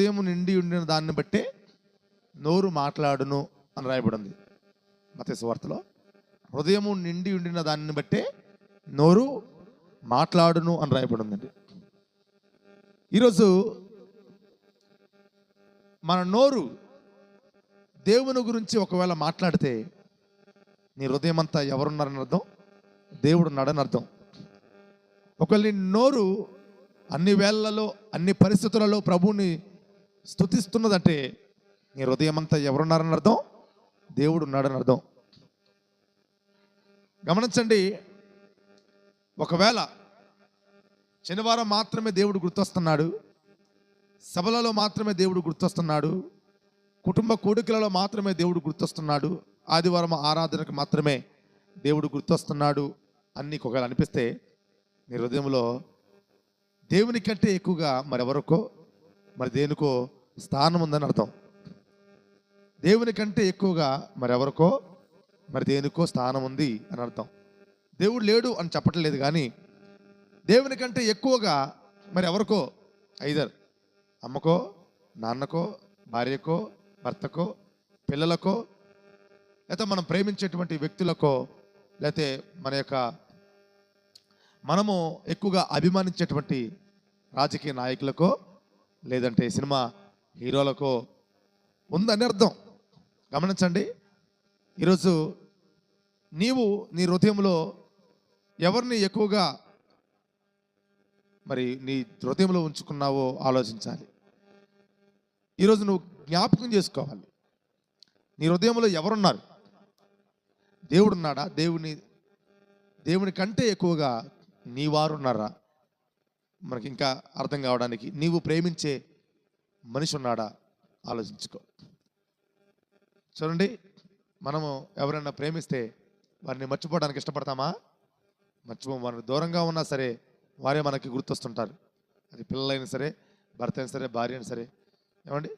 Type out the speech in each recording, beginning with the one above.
హృదయం నిండి ఉండిన దాన్ని బట్టే నోరు మాట్లాడును అని రాయబడింది. మత వార్తలో హృదయము నిండి ఉండిన దాన్ని బట్టే నోరు మాట్లాడును అని రాయబడిందండి. ఈరోజు మన నోరు దేవుని గురించి ఒకవేళ మాట్లాడితే నీ హృదయం అంతా ఎవరున్నారని అర్థం? దేవుడు నడని అర్థం. ఒకవేళ నీ నోరు అన్ని వేళ్ళలో అన్ని పరిస్థితులలో ప్రభువుని స్థుతిస్తున్నదంటే నీ హృదయం అంతా ఎవరున్నారని అర్థం? దేవుడు ఉన్నాడని అర్థం. గమనించండి ఒకవేళ శనివారం మాత్రమే దేవుడు గుర్తొస్తున్నాడు సభలలో మాత్రమే దేవుడు గుర్తొస్తున్నాడు కుటుంబ కోడికలలో మాత్రమే దేవుడు గుర్తొస్తున్నాడు ఆదివారం ఆరాధనకు మాత్రమే దేవుడు గుర్తొస్తున్నాడు అని నీకు ఒకవేళ అనిపిస్తే నీ హృదయంలో దేవుని కంటే ఎక్కువగా మరెవరికో మరి దేనికో స్థానం ఉందని అర్థం. దేవుని కంటే ఎక్కువగా మరెవరికో మరి దేనికో స్థానం ఉంది అని అర్థం. దేవుడు లేడు అని చెప్పట్లేదు కానీ దేవుని కంటే ఎక్కువగా మరి ఎవరికో ఐదర్ అమ్మకో నాన్నకో భార్యకో భర్తకో పిల్లలకో లేకపోతే మనం ప్రేమించేటువంటి వ్యక్తులకో లేకపోతే మన యొక్క మనము ఎక్కువగా అభిమానించేటువంటి రాజకీయ నాయకులకో లేదంటే సినిమా హీరోలకు ఉందని అర్థం. గమనించండి. ఈరోజు నీవు నీ హృదయంలో ఎవరిని ఎక్కువగా మరి నీ హృదయంలో ఉంచుకున్నావో ఆలోచించాలి. ఈరోజు నువ్వు జ్ఞాపకం చేసుకోవాలి. నీ హృదయంలో ఎవరున్నారు? దేవుడున్నాడా? దేవుని దేవుని కంటే ఎక్కువగా నీ వారు ఉన్నారా మనకి ఇంకా అర్థం కావడానికి నీవు ప్రేమించే మనిషి ఉన్నాడా ఆలోచించుకో. చూడండి మనము ఎవరైనా ప్రేమిస్తే వారిని మర్చిపోవడానికి ఇష్టపడతామా? మర్చిపో వారిని దూరంగా ఉన్నా సరే వారే మనకి గుర్తొస్తుంటారు. అది పిల్లలైనా సరే భర్త అయినా సరే భార్య అయినా సరే. ఏమండి?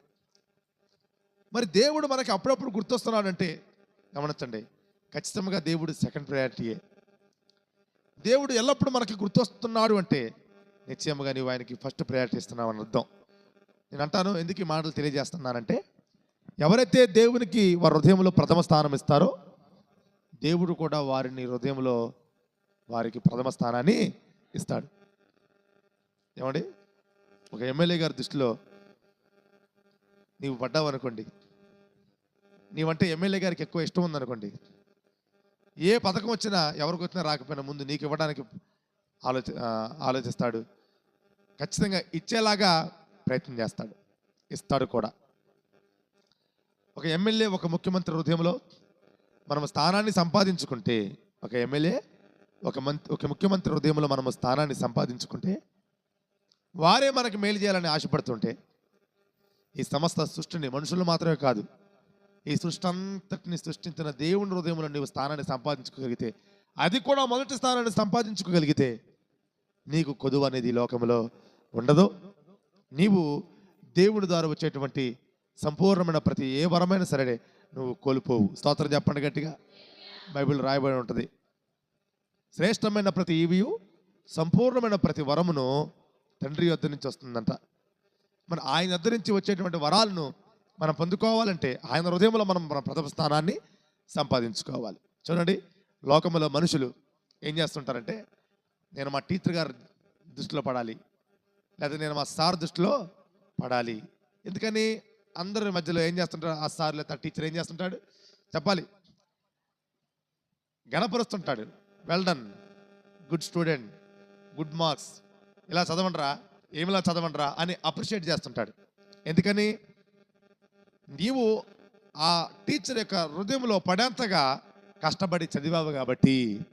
మరి దేవుడు మనకి అప్పుడప్పుడు గుర్తొస్తున్నాడంటే గమనించండి ఖచ్చితంగా దేవుడు సెకండ్ ప్రయారిటీయే దేవుడు ఎల్లప్పుడూ మనకి గుర్తొస్తున్నాడు అంటే నిశ్చయముగా నీవు ఆయనకి ఫస్ట్ ప్రయారిటీ ఇస్తున్నావు అని అర్థం. నేను అంటాను ఎందుకు ఈ మాటలు తెలియజేస్తున్నానంటే ఎవరైతే దేవునికి వారి హృదయంలో ప్రథమ స్థానం ఇస్తారో దేవుడు కూడా వారిని హృదయంలో వారికి ప్రథమ స్థానాన్ని ఇస్తాడు. ఏమండి? ఒక ఎమ్మెల్యే గారి దృష్టిలో నీవు పడ్డావు అనుకోండి నీవంటే ఎమ్మెల్యే గారికి ఎక్కువ ఇష్టం ఉందనుకోండి ఏ పథకం వచ్చినా ఎవరికి వచ్చినా రాకపోయినా ముందు నీకు ఇవ్వడానికి ఆలోచి ఆలోచిస్తాడు. ఖచ్చితంగా ఇచ్చేలాగా ప్రయత్నం చేస్తాడు. ఇస్తాడు కూడా. ఒక ఎమ్మెల్యే ఒక ముఖ్యమంత్రి హృదయంలో మనం స్థానాన్ని సంపాదించుకుంటే ఒక ఎమ్మెల్యే ఒక మంత్రి ఒక ముఖ్యమంత్రి హృదయంలో మనము స్థానాన్ని సంపాదించుకుంటే వారే మనకి మేలు చేయాలని ఆశపడుతుంటే ఈ సమస్త సృష్టిని మనుషులు మాత్రమే కాదు ఈ సృష్టి అంతటిని సృష్టించిన దేవుని హృదయంలో నీవు స్థానాన్ని సంపాదించుకోగలిగితే అది కూడా మొదటి స్థానాన్ని సంపాదించుకోగలిగితే నీకు కొదువు అనేది ఈ లోకంలో ఉండదు. నీవు దేవుడి ద్వారా వచ్చేటువంటి సంపూర్ణమైన ప్రతి ఏ వరమైనా సరే నువ్వు కోల్పోవు. స్తోత్రం చెప్పండి గట్టిగా. బైబిల్ రాయబడి ఉంటుంది. శ్రేష్టమైన ప్రతి ఈవియు సంపూర్ణమైన ప్రతి వరమును తండ్రి యొద్ద నుంచి వస్తుందంట. మన ఆయన యొద్ద నుంచి వచ్చేటువంటి వరాలను మనం పొందుకోవాలంటే ఆయన హృదయంలో మనం మన ప్రథమ స్థానాన్ని సంపాదించుకోవాలి. చూడండి లోకంలో మనుషులు ఏం చేస్తుంటారంటే నేను మా టీచర్ గారి దృష్టిలో పడాలి. లేదా నేను మా సార్ దృష్టిలో పడాలి. ఎందుకని? అందరి మధ్యలో ఏం చేస్తుంటాడు? ఆ సార్ లేదా టీచర్ ఏం చేస్తుంటాడు? చెప్పాలి. గణపరుస్తుంటాడు. Well done good student good marks ఇలా చదవండిరా? ఏమిలా చదవండిరా? అని అప్రిషియేట్ చేస్తుంటాడు. ఎందుకని? నీవు ఆ టీచర్ యొక్క హృదయంలో పడేంతగా కష్టపడి చదివావు కాబట్టి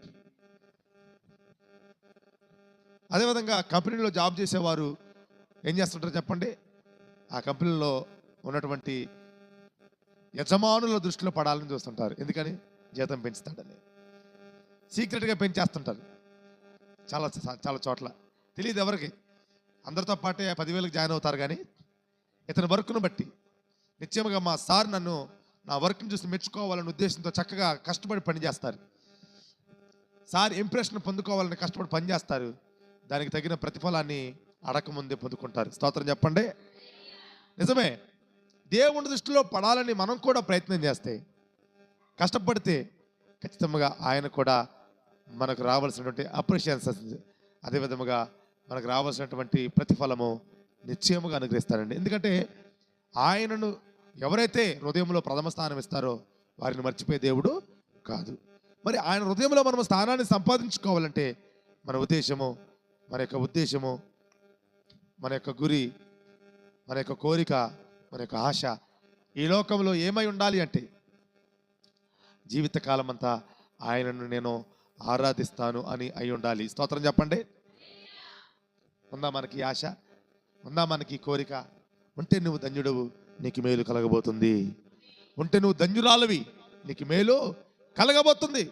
అదేవిధంగా కంపెనీలో జాబ్ చేసేవారు ఏం చేస్తుంటారు చెప్పండి? ఆ కంపెనీలో ఉన్నటువంటి యజమానుల దృష్టిలో పడాలని చూస్తుంటారు. ఎందుకని? జీతం పెంచుతాడని. సీక్రెట్గా పెంచేస్తుంటారు. చాలా చాలా చోట్ల. తెలియదు ఎవరికి. అందరితో పాటే పదివేలకు జాయిన్ అవుతారు కానీ ఇతని వర్క్ను బట్టి. నిత్యముగా మా సార్ నన్ను నా వర్క్ని చూసి మెచ్చుకోవాలనే ఉద్దేశంతో చక్కగా కష్టపడి పనిచేస్తారు. సార్ ఇంప్రెషన్ పొందుకోవాలని కష్టపడి పనిచేస్తారు. దానికి తగిన ప్రతిఫలాన్ని అడకముందే పొందుకుంటారు. స్తోత్రం చెప్పండి. నిజమే. దేవుని దృష్టిలో పడాలని మనం కూడా ప్రయత్నం చేస్తే కష్టపడితే ఖచ్చితంగా ఆయన కూడా మనకు రావాల్సినటువంటి అప్రిషియన్స్ వస్తుంది విధముగా మనకు రావాల్సినటువంటి ప్రతిఫలము నిశ్చయముగా అనుగ్రహిస్తారండి ఎందుకంటే ఆయనను ఎవరైతే హృదయంలో ప్రథమ స్థానం ఇస్తారో వారిని మర్చిపోయే దేవుడు కాదు. మరి ఆయన హృదయంలో మనం స్థానాన్ని సంపాదించుకోవాలంటే మన ఉద్దేశము మన యొక్క ఉద్దేశము మన యొక్క గురి మన యొక్క కోరిక మన యొక్క ఆశ ఈ లోకంలో ఏమై ఉండాలి అంటే జీవితకాలం అంతా ఆయనను నేను ఆరాధిస్తాను అని అయి ఉండాలి. స్తోత్రం చెప్పండి. ఉందా మనకి ఆశ? ఉందా మనకి ఈ కోరిక? ఉంటే నువ్వు ధన్యుడవు నీకు మేలు కలగబోతుంది. ఉంటే నువ్వు ధన్యురాలువి నీకు మేలు కలగబోతుంది.